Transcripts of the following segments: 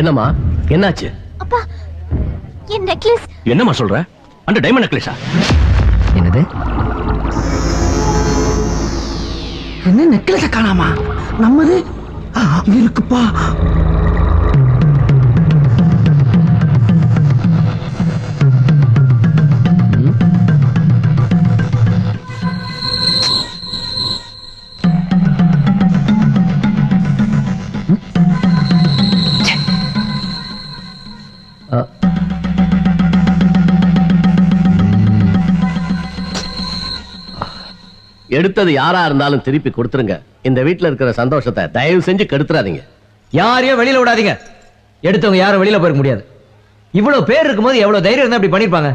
என்னம்மா? என்னாச்சு? அப்பா என் நெக்லஸ். என்னம்மா சொல்ற? அந்த டைமண்ட் நெக்லஸா என்னது? என்ன நெக்லஸ காணாமா? நம்மது இருக்குப்பா எடுத்தது யாரா இருந்தாலும் திருப்பி கொடுத்துருங்க. இந்த வீட்ல இருக்கிற சந்தோஷத்தை தயவு செஞ்சு கெடுத்துறாதீங்க. யாரையும் வெளியில விடாதீங்க. எடுத்தவங்க யாரும் வெளியில போயிருக்க முடியாது. இவ்வளவு பேர் இருக்கும்போது எவ்வளவு தைரியம் இருந்தா இப்படி பண்ணிருப்பாங்க?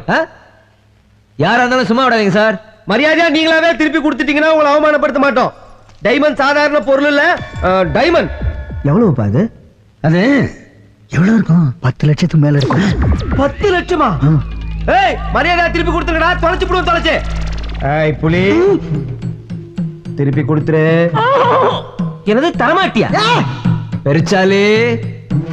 யாரா இருந்தாலும் சும்மா விடாதீங்க சார். மரியாதையா நீங்களாவே திருப்பி கொடுத்துட்டீங்கன்னா உங்களை அவமானப்படுத்த மாட்டோம். டைமண்ட் சாதாரண பொருள் இல்ல டைமண்ட் எவ்வளவுப்பா இது அது எவ்வளவு இருக்கும்? பத்து லட்சத்துக்கு மேல இருக்கும். பத்து லட்சமா. ஏய் மரியாதையா திருப்பி கொடுத்துருங்கடா. தொலைச்சு போடுவோம் தொலைச்சு. ஏய் புலி. திருப்பி கொடுத்துரு. என்னது தரமாட்டியா? பெருச்சாலி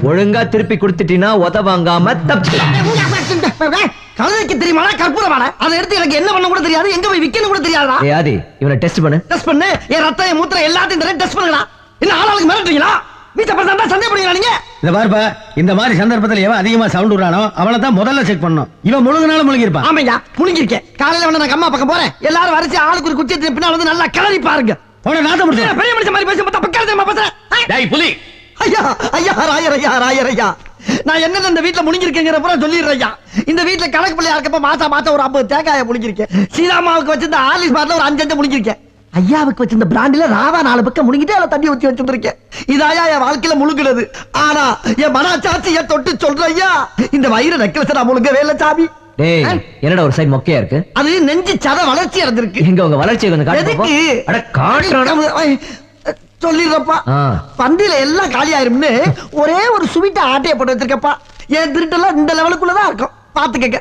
ஒழுங்கா திருப்பி கொடுத்துட்டீங்கன்னா உத வாங்காம தப்பிச்சுக்கலாம் கழுதைக்கு தெரியுமாடா? கற்பூரமாடா அதை எடுத்து எனக்கு என்ன பண்ண கூட தெரியாது. எங்க போய் விக்கணும் கூட தெரியாதா ஏய் ஆதி இவனை டெஸ்ட் பண்ணு. டெஸ்ட் பண்ணு. என் ரத்தம் என் மூத்திரம் எல்லாத்தையும் டெஸ்ட் பண்ணுங்களா என்ன ஆளாளுக்கு மிரட்டுறீங்களா? வீட்டை பார்த்தா சந்தேகப்படுறீங்களா நீங்க? இந்த பாருப்பா இந்த மாதிரி சந்தர்ப்பத்தில் எவன் அதிகமா சவுண்ட் விடுறானோ தான் முதல்ல செக் பண்ணணும். இவன் முழுங்கினாலும் முழுங்கிருப்பான் ஆமையா முழுங்கிருக்கேன் காலையில வந்து நான் அம்மா பக்கம் போறேன். எல்லாரும் வரிசை ஆளுக்கு ஒரு குச்சி பின்னால் வந்து நல்லா கிளறி பாருங்க. போன நாத்த முடிச்சு பெரிய மனுஷன் மாதிரி பேச பார்த்தா பக்கம் தெரியுமா பேசுறேன்? டேய் புலி. ஐயா ஐயா ராயர் ஐயா ராயர் ஐயா. நான் என்னது இந்த வீட்ல முழுங்கிருக்கேங்கிற பூரா சொல்லிடுறேன் ஐயா. இந்த வீட்ல கணக்கு பிள்ளையா இருக்கப்ப மாசா மாசம் ஒரு ஐம்பது தேங்காய முழுங்கிருக்கேன் சீதாமாவுக்கு வச்சிருந்த ஆலிஸ் பார்ல ஒரு அஞ்சு அஞ்சு முழுங்கிருக்கேன் ஐயாவுக்கு வச்சிருந்த பிராண்டில ராவா நாலு பக்கம் முழுங்கிட்டு அதில் தண்ணி ஊத்தி வச்சிருக்கேன் இதாயா என் வாழ்க்கையில முழுங்குனது ஆனா என் மனச்சாட்சியை தொட்டு சொல்ற ஐயா இந்த வயிறு நெக்லஸ் நான் முழுங்கவே இல்லை சாமி. டேய்? என்னடா ஒரு சைடு மொக்கையா இருக்கு? அது நெஞ்சு சத வளர்ச்சி அடைஞ்சிருக்கு. எங்க உங்க வளர்ச்சியை கொஞ்சம் காட்டு எதுக்கு? பாப்போம். அட காட்டுறோம் சொல்லிடுறப்பா. பந்தியில எல்லாம் காலி ஆயிரும்னு ஒரே ஒரு சுவீட்டை ஆட்டைய போட்டு வச்சிருக்கப்பா. என் திருட்டெல்லாம் இந்த லெவலுக்குள்ளதான் இருக்கும். பாத்துக்கங்க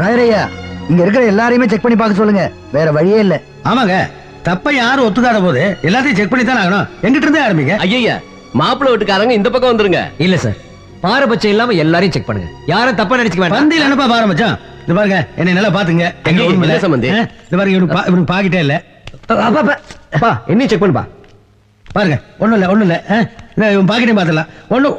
ராயரையா இங்க இருக்கிற எல்லாரையுமே செக் பண்ணி பார்க்க சொல்லுங்க. வேற வழியே இல்ல. ஆமாங்க. தப்ப யாரும் ஒத்துக்காத போது எல்லாத்தையும் செக் பண்ணி தானே ஆகணும். எங்கிட்ட இருந்தே ஆரம்பிங்க. ஐயா மாப்பிள்ளை வீட்டுக்காரங்க இந்த பக்கம் வந்துருங்க. இல்ல சார் பாரபட்சம் இல்லாம எல்லாரையும் செக் பண்ணுங்க. யாரும் தப்பா நினைச்சுக்க வேண்டாம். பந்தியில் என்னப்பா ஆரம்பிச்சோம் இந்த பாருங்க என்னை நல்லா பாத்துங்க எங்க சம்பந்தி? ஆ, இந்த பாருங்க இவனுக்கு இவனுக்கு பாக்கிட்டே இல்ல. பா என்னையும் செக் பண்ணுப்பா பாருங்க ஒண்ணும் இல்ல ஒண்ணும் இல்ல. இவன் பாக்கிட்டையும் பாத்துடலாம். ஒண்ணும்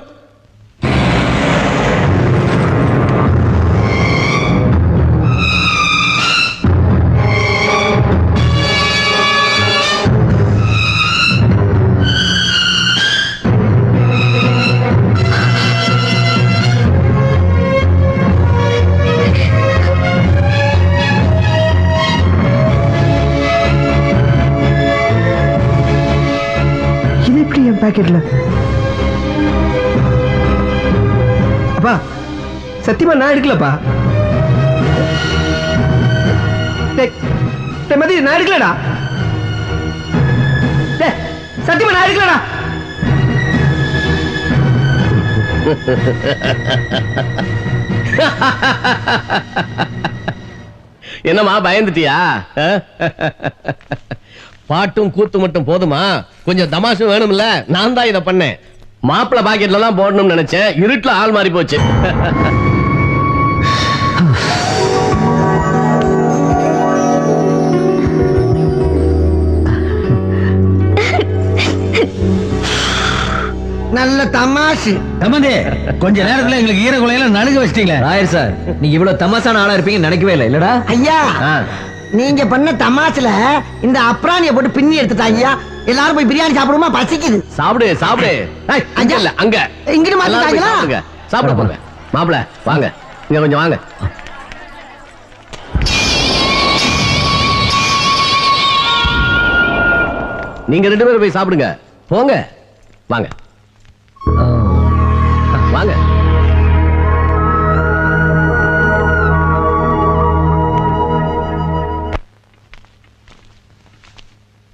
பாக்கெட்ல அப்பா சத்தியமா நான் எடுக்கலப்பா? மதி நான் எடுக்கலடா? சத்தியமா நான் எடுக்கலடா? என்னமா பயந்துட்டியா? பாட்டும் கூத்து மட்டும் போதுமா? கொஞ்சம் தமாஷும் வேணும்ல. நான் தான் இதை பண்ணேன். மாப்பிள்ளை பாக்கெட்ல தான் போடணும்னு நினைச்சேன். இருட்டுல ஆள் மாறி போச்சு. நல்ல தமாஷு. சம்பந்தி கொஞ்ச நேரத்துல எங்களுக்கு ஈர குலையில வச்சிட்டீங்களே. ராயர் சார் நீங்க இவ்வளவு தமாசான ஆளா இருப்பீங்கன்னு நினைக்கவே இல்லை இல்லடா? ஐயா. நீங்க பண்ண தமாசுல இந்த அப்ராணிய போட்டு பின்னி எடுத்துட்டா ஐயா எல்லாரும் போய் பிரியாணி சாப்பிடுமா பசிக்குது. சாப்பிடு சாப்பிடு. அங்க இல்ல அங்க. இங்கிட்டு மாத்திட்டாங்களா? சாப்பிட போங்க. மாப்பிள வாங்க. இங்க கொஞ்சம் வாங்க. நீங்க ரெண்டு பேரும் போய் சாப்பிடுங்க. போங்க. வாங்க.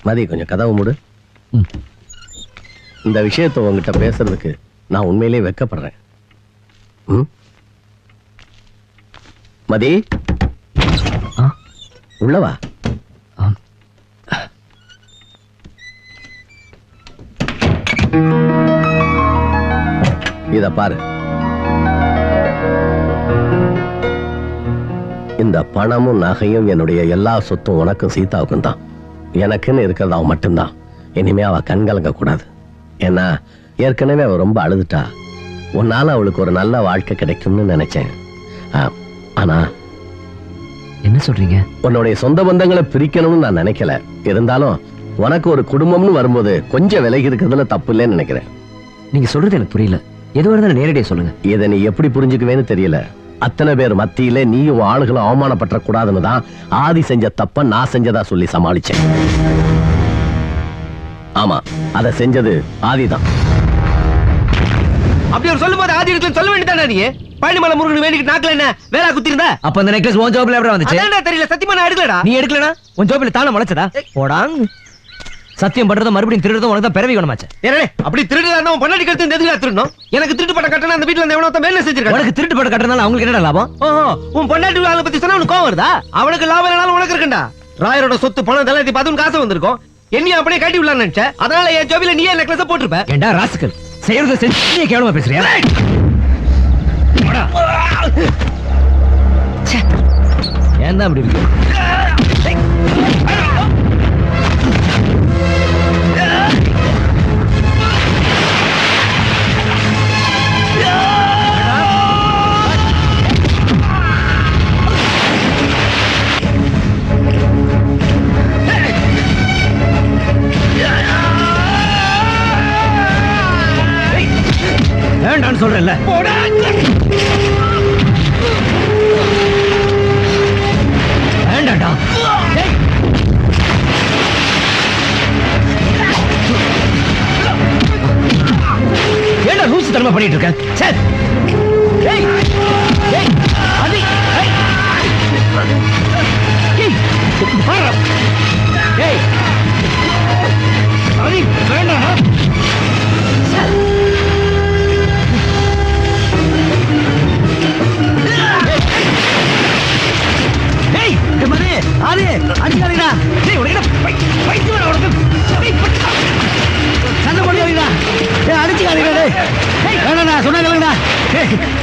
மதி கொஞ்சம் கதவை மூடு. இந்த விஷயத்தை உங்ககிட்ட பேசுறதுக்கு நான் உண்மையிலே வெக்கப்படுறேன். மதி? உள்ளவா இத பாரு. இந்த பணமும் நகையும் என்னுடைய எல்லா சொத்தும் உனக்கும் சீதாவுக்கும் தான். எனக்குன்னு இருக்கிறது அவன் மட்டும்தான். இனிமே அவ கண்கலங்க கூடாது. ஏன்னா ஏற்கனவே அவ ரொம்ப அழுதுட்டா. உன்னால அவளுக்கு ஒரு நல்ல வாழ்க்கை கிடைக்கும்னு நினைச்சேன். ஆனா என்ன சொல்றீங்க? உன்னுடைய சொந்த பந்தங்களை பிரிக்கணும்னு நான் நினைக்கல. இருந்தாலும் உனக்கு ஒரு குடும்பம்னு வரும்போது கொஞ்சம் விலகி இருக்கிறதுல தப்பு இல்லைன்னு நினைக்கிறேன். நீங்க சொல்றது எனக்கு புரியல. எதுவாக இருந்தாலும் நேரடியாக சொல்லுங்க. இதை நீ எப்படி புரிஞ்சுக்குவேன்னு தெரியல. அத்தனை பேர் மத்தியில நீயும் உன் ஆளுகளும் அவமானப்பட்ட கூடாதுன்னு தான் ஆதி செஞ்ச தப்ப நான் செஞ்சதா சொல்லி சமாளிச்சேன். ஆமா அதை செஞ்சது ஆதிதான் அப்படி ஒரு சொல்லும் போது ஆதி இடத்துல சொல்ல வேண்டியதானே நீ? பழனிமலை முருகன் வேண்டிக்கு நாக்கல என்ன? வேலை குத்திருந்தா? அப்ப அந்த நெக்லஸ் உன் ஜோப்ல எப்படி வந்துச்சு? தெரியல சத்தியமா நான் எடுக்கலடா. நீ எடுக்கலனா உன் ஜோப்ல தானே முளைச்சதா? போடா சத்தியம் பண்றதும் மறுபடியும் திருடுறதும் உனக்கு தான் பிறவி குணமாச்சு. அப்படி திருடுறா இருந்தா உன் பொண்டாட்டி கழுத்து எதுக்கு திருடணும்? எனக்கு திருட்டு பட்டம் கட்டணும் அந்த வீட்டுல இருந்து எவனோ மேல செஞ்சிருக்காங்க? உனக்கு திருட்டு பட்டு கட்டுறதுனால அவங்களுக்கு என்ன லாபம்? ஓஹோ உன் பொண்டாட்டி ஆளை பத்தி சொன்னா உனக்கு கோவம் வருதா? அவனுக்கு லாபம் இல்லைனாலும் உனக்கு இருக்குண்டா. ராயரோட சொத்து பணம் இதெல்லாம் பார்த்து காசு வந்திருக்கும். என்னையும் அப்படியே கட்டி விடலாம்னு நினைச்சேன். அதனால என் ஜோபில நீயே நெக்லஸ் போட்டிருப்ப. ஏண்டா ராஸ்கல் செய்யறத செஞ்சு நீ கேவலமா பேசுறியா. ஏன் தான் அப்படி இருக்கு? வேண்டாம்னு சொல்றேன்ல. வேண்டாம்டா. டேய். ஏன்டா லூசு தரமா பண்ணிட்டு இருக்க?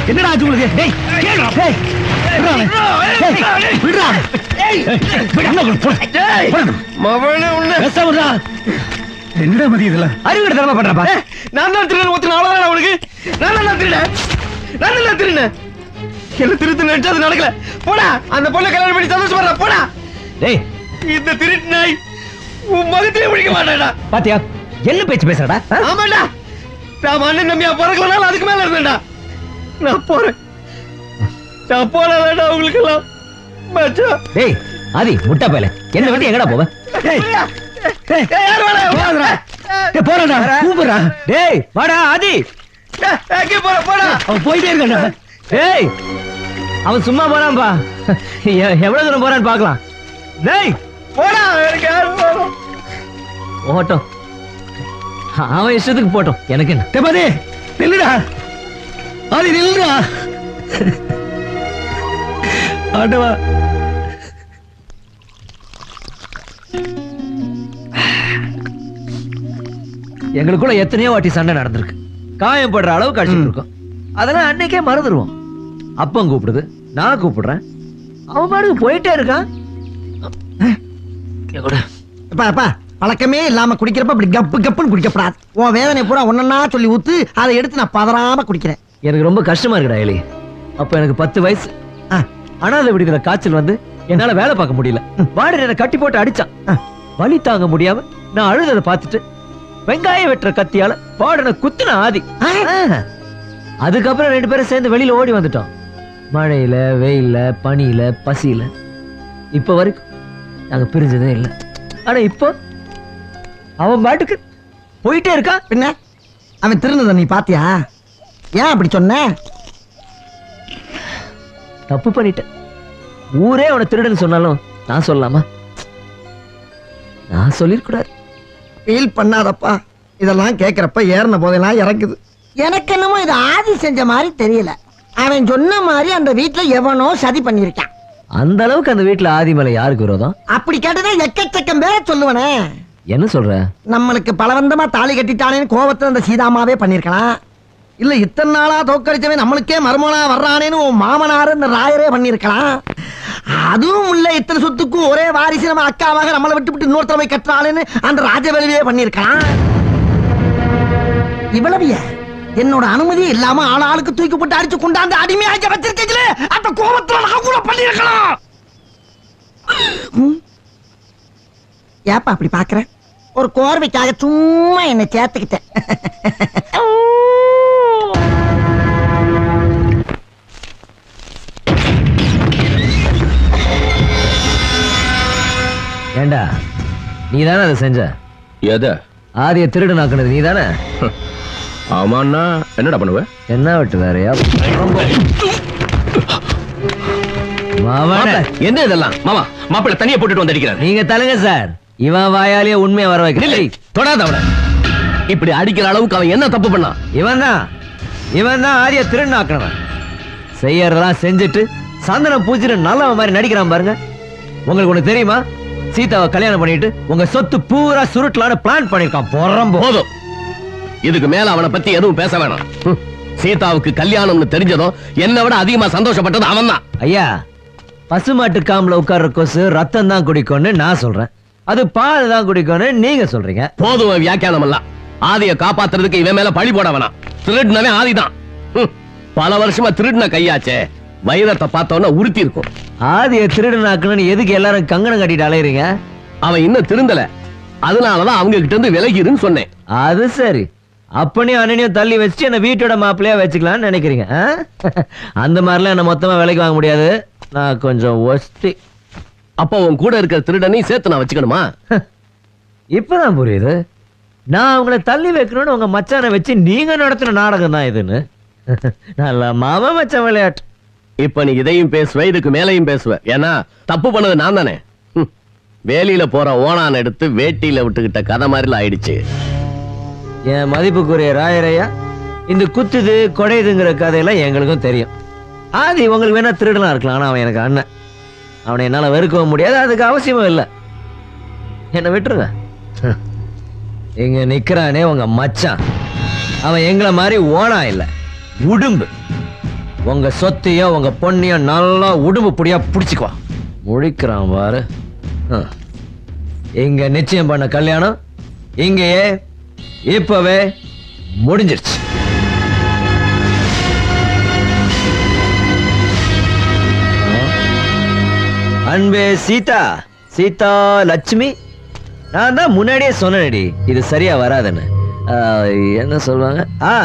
என்னடா ஆச்சு உங்களுக்கு டேய் கேளுடா. டேய், விட்றா. என்னடா மதி இதெல்லாம்? அறிவுரை தரமா பண்றப்பா? நான் தான் திருடன் ஒத்துன அவ்வளவுதான் அவனுக்கு நான் தான் திருடன். நான் தான் திருடன். என்ன திருத்து நினைச்சா அது நடக்கல. போடா அந்த பொண்ணை கல்யாணம் பண்ணி சந்தோஷப்படுறா போடா. டேய். இந்த திருட்டு நாய் உன் மகத்திலே முடிக்க மாட்டாடா பாத்தியா? என்ன பேச்சு பேசுறடா? ஆமாடா நான் அண்ணன் நம்பியா பிறக்கலனாலும் அதுக்கு மேல இருந்தேன்டா. நான் போறேன். நான் போறேன்டா உங்களுக்கு எல்லாம் மச்சான். டேய் ஆதி முட்டா பயல என்ன வந்து எங்கடா போவ? டேய், யார் வரா? போகாதடா. டேய், போறான்டா, கூப்பிடுறா. டேய் வாடா ஆதி. எங்கே போற போடா அவன் போயிட்டே இருக்கான்டா. டேய் அவன் சும்மா போறான்பா எவ்வளவு தூரம் போறான்னு பார்க்கலாம். டேய் போடா எனக்கு யாரும் வரும் ஓட்டம் அவன் இஷ்டத்துக்கு போட்டோம் எனக்கு என்ன? டேய், மதி, நில்லுடா. ஆதி, நில்லுடா. ஆண்டவா. எங்களுக்குள்ள எத்தனையோ வாட்டி சண்டை நடந்திருக்கு. காயம் படுற அளவுக்கு அடிச்சுட்டு இருக்கோம். அதெல்லாம் அன்னைக்கே மறந்துடுவோம் அப்பன் கூப்பிடுது நான் கூப்பிடுறேன். அவன் பாட்டுக்கு போயிட்டே இருக்கான். அப்பா, பழக்கமே இல்லாம குடிக்கிறப்ப அப்படி கப்பு கப்புன்னு குடிக்கப்படாது. உன் வேதனை பூரா ஒன்னா சொல்லி ஊத்து அதை எடுத்து நான் பதறாம குடிக்கிறேன். எனக்கு ரொம்ப கஷ்டமா இருக்குடா எலி. அப்ப எனக்கு பத்து வயசு. ஆ, அனாதை விடுதல காய்ச்சல் வந்து என்னால வேலை பார்க்க முடியல. வாடி என்ன கட்டி போட்டு அடிச்சான். வலி தாங்க முடியாம நான் அழுதத பார்த்துட்டு வெங்காயம் வெட்டுற கத்தியால பாடனை குத்துன ஆதி. அதுக்கப்புறம் ரெண்டு பேரும் சேர்ந்து வெளியில ஓடி வந்துட்டோம். மழையில வெயில்ல பனியில பசியில. இப்ப வரைக்கும் நாங்க பிரிஞ்சதே இல்லை. ஆனா இப்போ அவன் பாட்டுக்கு போயிட்டே இருக்கா பின்ன? அவன் திருந்ததை நீ பாத்தியா? ஏன் அப்படி சொன்ன? தப்பு பண்ணிட்டேன். ஊரே அவனை திருடன்னு சொன்னாலும் நான் சொல்லலாமா? நான் சொல்லிருக்கூடாது. ஃபீல் பண்ணாதப்பா. இதெல்லாம் கேக்குறப்ப ஏறின போதெல்லாம் இறக்குது எனக்கு என்னமோ இது ஆதி செஞ்ச மாதிரி தெரியல. அவன் சொன்ன மாதிரி அந்த வீட்டுல எவனோ சதி பண்ணிருக்கான் அந்த அளவுக்கு அந்த வீட்டுல ஆதிமலை யாருக்கு விரோதம்? அப்படி கேட்டதே எக்கச்சக்கம் பேர சொல்லுவனே. என்ன சொல்ற? நம்மளுக்கு பலவந்தமா தாலி கட்டிட்டானேன்னு கோவத்துல அந்த சீதாமாவே பண்ணிருக்கலாம் இல்ல இத்தனை நாளா தோக்கடிச்சவன் நம்மளுக்கே மருமனா வர்றானேன்னு உன் மாமனார் இந்த ராயரே பண்ணிருக்கலாம் அதுவும் இல்ல இத்தனை சொத்துக்கும் ஒரே வாரிசு நம்ம அக்காவாக நம்மளை விட்டு விட்டு இன்னொருத்தர கற்றாளேன்னு அந்த ராஜவேலுவே பண்ணிருக்கலாம் இவ்வளவிய என்னோட அனுமதி இல்லாம ஆள் ஆளுக்கு தூக்கி போட்டு அடிச்சு கொண்டாந்து அடிமையாக்க வச்சிருக்கீங்களே? அந்த கோபத்துல நான் கூட பண்ணிருக்கலாம் ஏப்பா அப்படி பாக்குற? ஒரு கோர்வைக்காக சும்மா என்ன சேர்த்துக்கிட்டேன் ஏண்டா? நீ தானே அதை செஞ்ச? எத? ஆதிய திருடு நாக்குனது நீ தானே ஆமாண்ணா. என்னடா பண்ணுவ? என்ன விட்டு வேறையா? என்ன இதெல்லாம்? மாமா மாப்பிள்ள தனியா போட்டுட்டு வந்து அடிக்கிறாரு நீங்க தலங்க சார். இவன் வாயாலேயே உண்மையை வர வைக்கல தொடாத அவன. இப்படி அடிக்கிற அளவுக்கு அவன் என்ன தப்பு பண்ணான் இவன் தான் இவன் தான் ஆதிய திருநாக்கணவன் செய்யறதெல்லாம் செஞ்சுட்டு சந்தனம் பூச்சிட்டு நல்லவன் மாதிரி நடிக்கிறான் பாருங்க. உங்களுக்கு ஒண்ணு தெரியுமா? சீதாவை கல்யாணம் பண்ணிட்டு உங்க சொத்து பூரா சுருட்டலான்னு பிளான் பண்ணிருக்கான் பொறம்போ. போதும். இதுக்கு மேல அவனை பத்தி எதுவும் பேச வேணாம். சீதாவுக்கு கல்யாணம்னு தெரிஞ்சதும் என்னை விட அதிகமா சந்தோஷப்பட்டது அவன் தான் ஐயா பசுமாட்டு காம்புல உட்கார்ற கொசு ரத்தம் தான் குடிக்கும்னு நான் சொல்றேன். அது பால் தான் குடிக்கும்னு நீங்க சொல்றீங்க. போதும் வியாக்கியானம் எல்லாம். ஆதிய காப்பாத்துறதுக்கு இவன் மேல பழி போட வேணாம். திருடினவே ஆதிதான். பல வருஷமா திருடின கையாச்சே. வைரத்தை பார்த்தோன்னா உறுத்தி இருக்கும். ஆதிய திருடனாக்கணும்னு எதுக்கு எல்லாரும் கங்கணம் கட்டிட்டு அலையறீங்க? அவன் இன்னும் திருந்தல. அதனாலதான் அவங்க கிட்ட இருந்து விலகிருன்னு சொன்னேன். அது சரி. அப்பனையும் அண்ணனையும் தள்ளி வச்சுட்டு என்ன வீட்டோட மாப்பிள்ளையா வச்சுக்கலாம்னு நினைக்கிறீங்க ஆ? அந்த மாதிரிலாம் என்ன மொத்தமா விலைக்கு வாங்க முடியாது. நான் கொஞ்சம் ஒஸ்தி. அப்போ உன் கூட இருக்கிற திருடனையும் சேர்த்து நான் வச்சுக்கணுமா? இப்பதான் புரியுது. நான் அவங்கள தள்ளி வைக்கணும்னு உங்க மச்சானை வச்சு நீங்க நடத்தின நாடகம் தான் இதுன்னு. நல்ல மாமா மச்சான் விளையாட்டு. இப்ப நீ இதையும் பேசுவ இதுக்கு மேலையும் பேசுவ. ஏன்னா தப்பு பண்ணது நான் தானே. வேலியில போற ஓணான் எடுத்து வேட்டியில விட்டுக்கிட்ட கதை மாதிரில ஆயிடுச்சு. என் மதிப்புக்குரிய ராயரையா இந்த குத்துது கொடையுதுங்கிற கதையெல்லாம் எங்களுக்கும் தெரியும். ஆதி உங்களுக்கு வேணா திருடலாம் இருக்கலாம் ஆனா அவன் எனக்கு அண்ணன். அவனை என்னால வெறுக்கவும் முடியாது அதுக்கு அவசியமும் இல்லை. என்னை விட்டுருங்க. இங்க நிக்கிறானே உங்க மச்சான். அவன் எங்களை மாதிரி ஓனா இல்லை. உடும்பு. உங்க சொத்தையும் உங்க பொண்ணையும் நல்லா உடும்பு புடியா புடிச்சுக்குவான் முழிக்கிறான் பாரு. இங்க நிச்சயம் பண்ண கல்யாணம் இங்கேயே இப்பவே முடிஞ்சிருச்சு. அன்பே சீதா சீதா லட்சுமி நான் தான் முன்னாடியே சொன்னேன்டி இது சரியா வராதுன்னு. என்ன சொல்லுவாங்க ஆ.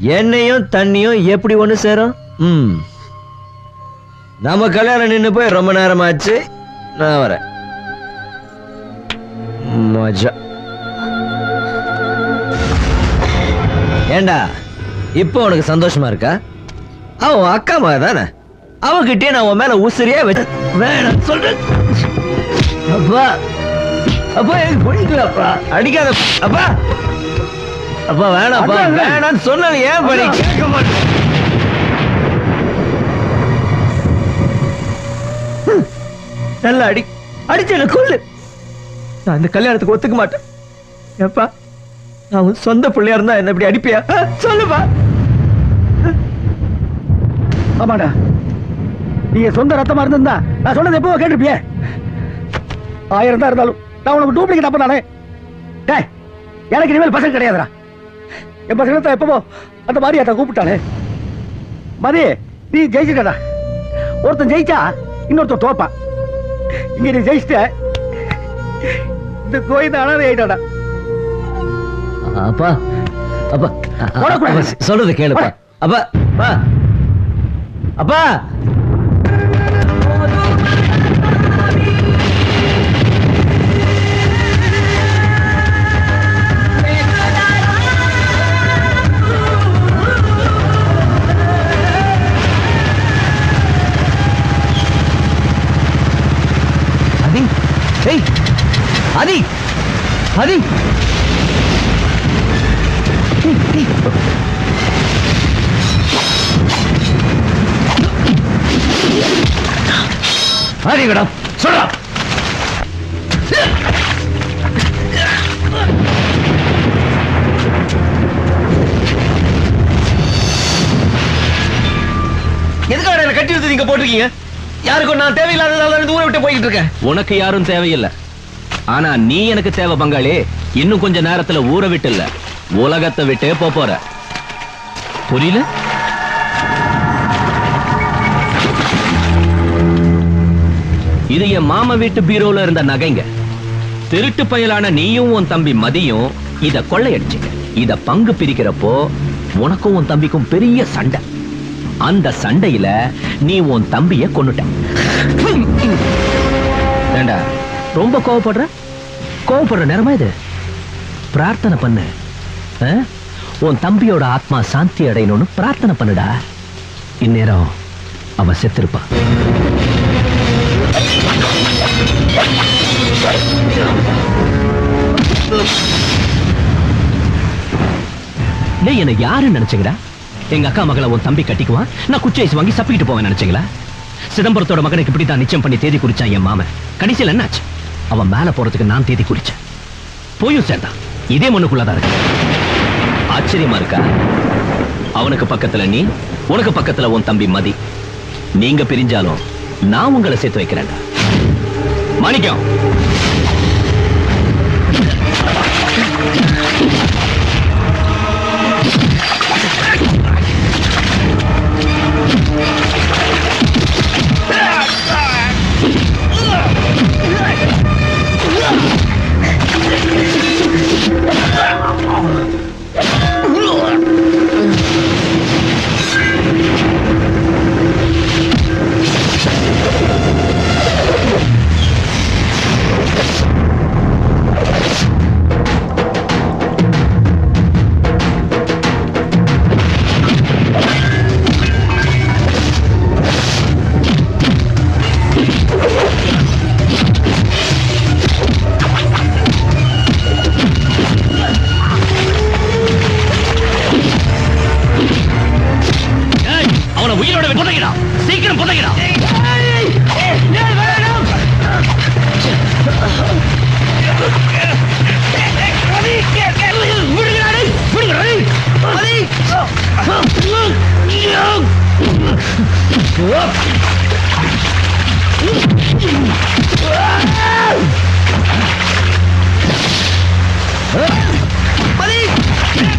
எண்ணெயும் தண்ணியும் எப்படி ஒன்று சேரும்? ம். நம்ம கல்யாணம் நின்னு போய் ரொம்ப நேரமாச்சு. நான் வரேன். மஜா. ஏண்டா இப்போ உனக்கு சந்தோஷமா இருக்கா? அவன் அக்கா மாதிரி தானே? அவகிட்டே நான் உன் மேல உசிரியா வச்சு வேணாம் சொல்றேன். அப்பா. அப்பா எனக்கு பிடிக்கலப்பா. அடிக்காத அப்பா. அப்பா வேணாம்ப்பா வேணாம்னு சொன்னாலும் ஏன் படி கேட்க மாட்டேன். நல்லா அடி அடிச்சு என்ன கொல்லு. நான் இந்த கல்யாணத்துக்கு ஒத்துக்க மாட்டேன். ஏப்பா நான் உன் சொந்த பிள்ளையா இருந்தா என்ன இப்படி அடிப்பியா? சொல்லுப்பா. ஆமாடா. நீங்க சொந்த ரத்தமா இருந்திருந்தா நான் சொன்னது எப்போ கேட்டிருப்பியே. ஆயிரம் தான் இருந்தாலும் நான் உனக்கு டூப்ளிகேட் அப்ப தானே டேய் எனக்கு இனிமேல் பசங்க கிடையாதுடா. என் பசங்க தான் எப்பவோ அந்த மாதிரி அதை கூப்பிட்டானே மதி நீ ஜெயிச்சிட்டடா ஒருத்தன் ஜெயிச்சா இன்னொருத்தன் தோப்பான் இங்க நீ ஜெயிச்சிட்ட இந்த கோயில் அனாதை ஆயிட்டாடா. அப்பா. அப்பா, சொல்றது கேளுப்பா. அப்பா அப்பா. ஏய் ஹரி ஹரி அறிவிடா சொல்றா. எதுக்காக கட்டி எடுத்து நீங்க போட்டிருக்கீங்க? யாருக்கும் நான் தேவையில்லாததால இந்த ஊரை விட்டு போய்கிட்டு இருக்கேன். உனக்கு யாரும் தேவையில்லை. ஆனா நீ எனக்கு தேவை பங்காளி. இன்னும் கொஞ்ச நேரத்துல ஊரை விட்டு இல்ல. உலகத்தை விட்டே போற. புரியல? இது என் மாமா வீட்டு பீரோல இருந்த நகைங்க. திருட்டு பயலான நீயும் உன் தம்பி மதியும் இத கொள்ளையடிச்சுங்க இத பங்கு பிரிக்கிறப்போ உனக்கும் உன் தம்பிக்கும் பெரிய சண்டை. அந்த சண்டையில நீ உன் தம்பிய கொன்னுட்ட. ரொம்ப கோவப்படுற? கோவப்படுற நேரமா இது? பிரார்த்தனை பண்ணு. ஆ? உன் தம்பியோட ஆத்மா சாந்தி அடையணும்னு பிரார்த்தனை பண்ணுடா. இந்நேரம் அவ செத்திருப்பான் டேய் என்ன யாருன்னு நினைச்சீங்கடா எங்க அக்கா மகளை உன் தம்பி கட்டிக்குவான்? நான் குச்சி ஐஸ் வாங்கி சப்பிக்கிட்டு போவேன் நினைச்சீங்களா? சிதம்பரத்தோட மகனுக்கு இப்படி தான் நிச்சயம் பண்ணி தேதி குறிச்சான் என் மாமன். கடைசியில் என்னாச்சு? அவன் மேல போறதுக்கு நான் தேதி குறிச்சேன். போயும் சேர்ந்தான். இதே மண்ணுக்குள்ளதான் இருக்கு ஆச்சரியமா இருக்கா? அவனுக்கு பக்கத்துல நீ உனக்கு பக்கத்துல உன் தம்பி மதி. நீங்க பிரிஞ்சாலும் நான் உங்களை சேர்த்து வைக்கிறேன்டா. மாணிக்கம்! Oh, my God. Balik!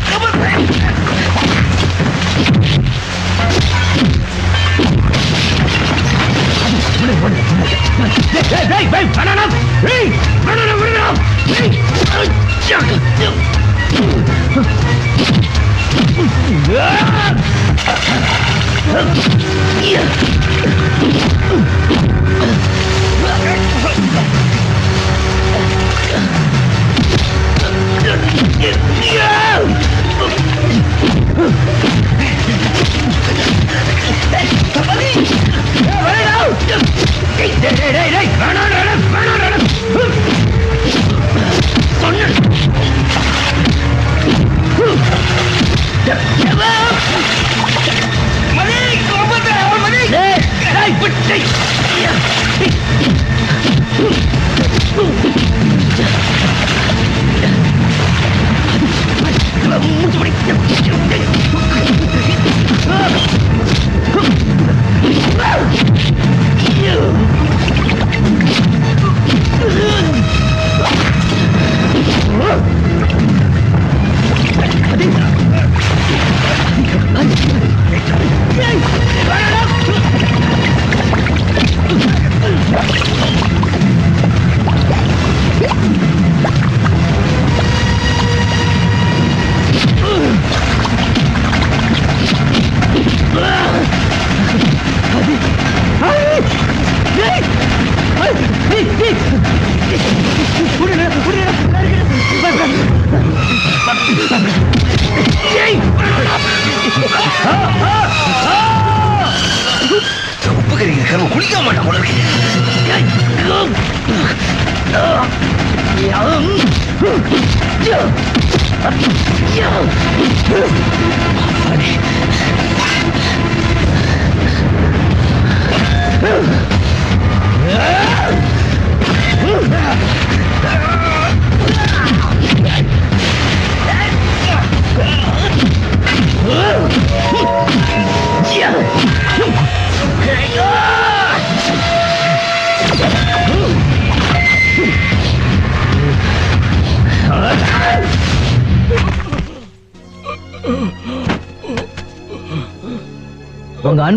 Kabur! Hey, hey, hey, banana! Hey, banana, banana! Hey, jack! Ah! Come on! உப்பு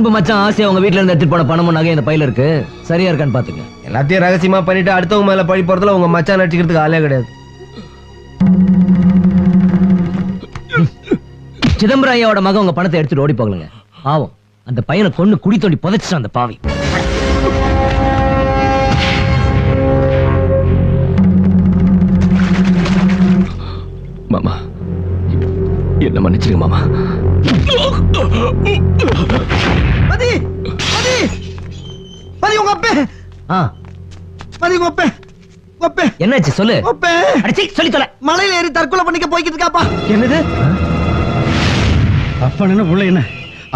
அன்பு மச்சான் ஆசையா உங்க வீட்ல இருந்து எடுத்துட்டு போன பணமும் நகை இந்த பையில இருக்கு? சரியா இருக்கான்னு பாத்துங்க. எல்லாத்தையும் ரகசியமா பண்ணிட்டு அடுத்தவங்க மேல பழி போறதுல உங்க மச்சான் நடிச்சுக்கிறதுக்கு ஆளே கிடையாது. சிதம்பரம் ஐயாவோட மகன் உங்க பணத்தை எடுத்துட்டு ஓடி போகலங்க. பாவம். அந்த பையனை கொன்னு குடி தோண்டி புதைச்சிட்டான் அந்த பாவி. மாமா என்ன மன்னிச்சிருங்க மாமா. மதி உங்க அப்பே. மதி உங்க அப்பே. அப்பே. என்னாச்சு சொல்லு. அப்பே. அடிச்சி சொல்லி தொலை. மலையில ஏறி தற்கொலை பண்ணிக்க போய்கிட்டு இருக்காப்பா என்னது? அப்ப என்ன புள்ள என்ன?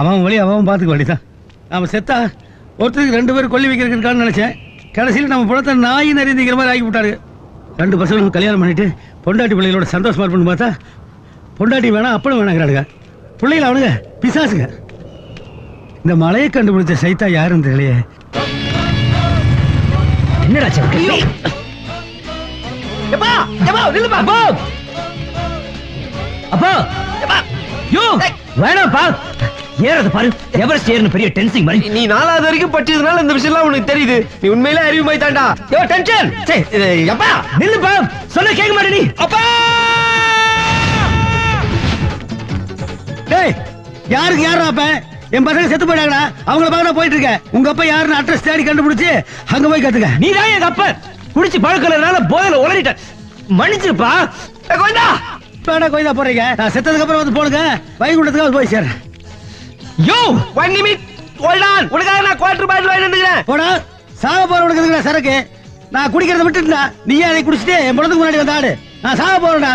அவன் வழி அவன் பார்த்துக்க வேண்டியதான் நாம செத்தா ஒருத்தருக்கு ரெண்டு பேரும் கொல்லி வைக்கிறதுக்கான்னு நினைச்சேன். கடைசியில் நம்ம புலத்தை நாய் நிறைந்திக்கிற மாதிரி ஆக்கி விட்டாரு. ரெண்டு பசங்களும் கல்யாணம் பண்ணிட்டு பொண்டாட்டி பிள்ளைகளோட சந்தோஷமா இருப்பேன்னு பார்த்தா பொண்டாட்டி வேணாம் அப்பளும் வேணாங்கிறானுங்க பிள்ளைகள் அவனுங்க பிசாசுங்க. இந்த மலையை கண்டுபிடிச்ச சைத்தா யாருன்னு தெரியலையே. என்னடா சவுக்கு எப்பா? எப்பா? நில்லுப்பா. அப்பா! அப்பா! யோ வேணாம்ப்பா. ஏறது பாரு. எவரெஸ்ட் ஏறணும் பெரிய டென்சிங் மாதிரி. நீ நாலாவது வரைக்கும் படிச்சதுனால இந்த விஷயம் எல்லாம் உனக்கு தெரியுது. நீ உண்மையிலே அறிவு மாய்த்தாண்டா யோ டென்ஷன்! எப்பா நில்லுப்பா. சொல்ல கேட்க மாட்டே நீ. அப்பா! டேய் யாருக்கு யாரா அப்ப? என் பசங்க செத்து போயிட்டாங்கடா. அவங்கள பார்க்க போயிட்டு இருக்கேன் உங்க அப்பா யாருன்னு அட்ரஸ் தேடி கண்டுபிடிச்சு அங்க போய் கத்துக்க. நீ தான் எங்க அப்பா? குடிச்சு பழக்கலனால போதையில உளறிட்ட மன்னிச்சிருப்பா கோயிந்தா வேணா கோயிலா போறீங்க. நான் செத்ததுக்கு அப்புறம் வந்து போடுங்க. வைகுண்டத்துக்கு போய் சேர. Yo! One minute hold on உனக்காக நான் குவார்டர் பாட்டில் வாங்கி வந்துக்கிறேன். போடா. சாக போறவனுக்கு எதுக்குடா சரக்கு? நான் குடிக்கிறத விட்டுட்டா நீ அதை குடிச்சிட்டு என் படத்துக்கு முன்னாடி வந்து ஆடு. நான் சாக போறேன்டா.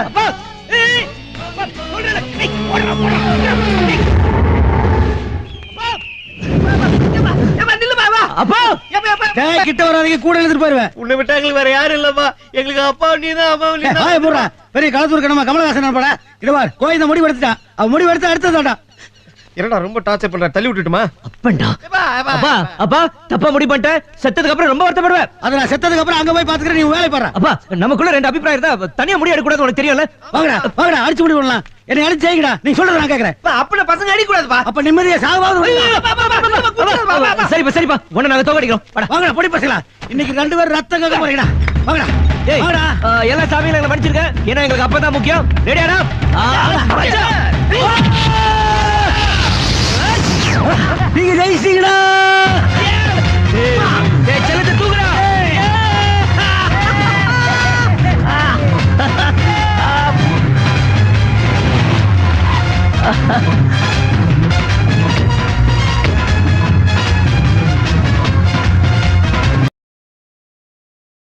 அப்பா! டேய் கிட்ட வராதீங்க கூட எழுதிட்டு போயிருவேன். உன்னை விட்டா எங்களுக்கு வேற யாரும் இல்லப்பா. எங்களுக்கு அப்பா நீ தான் அம்மா நீ வாயை போடுறா பெரிய களத்தூர் கடமை கமலஹாசன் பட இது பார் கோயில் முடிவு எடுத்துட்டான். அவன் முடிவு எடுத்து அடுத்ததாடா என்னடா ரொம்ப டார்ச்சர் பண்ற? தள்ளி விட்டுட்டுமா? அப்பன்டா அப்பா அப்பா தப்பா முடிவு பண்ணிட்டேன். செத்ததுக்கு அப்புறம் ரொம்ப வருத்தப்படுவேன். அதை நான் செத்ததுக்கு அப்புறம் அங்க போய் பாத்துக்கிறேன் நீ வேலை பாரு அப்பா நமக்குள்ள ரெண்டு அபிப்பிராயம் இருந்தா தனியா முடிவு எடுக்க கூடாது உனக்கு தெரியும்ல? வாங்கடா வாங்கடா அடிச்சு முடிவு பண்ணலாம் என்னை அடிச்சு ஜெயிக்கடா. நீ சொல்றத நான் கேக்குறேன். அப்பன பசங்க அடிக்க கூடாதுப்பா அப்ப நிம்மதியா சாவாது சரிப்பா சரிப்பா. உன்னை நாங்க தோக்கடிக்கிறோம். வாடா. வாங்கடா பொடி பசங்களா. இன்னைக்கு ரெண்டு பேரும் ரத்தம் கேட்க போறீங்கடா. வாங்கடா எல்லா சாமியும் எங்களை மன்னிச்சிருக்க ஏன்னா எங்களுக்கு அப்பதான் முக்கியம். ரெடியாடா Ninguém é ensina! Ha ha ha.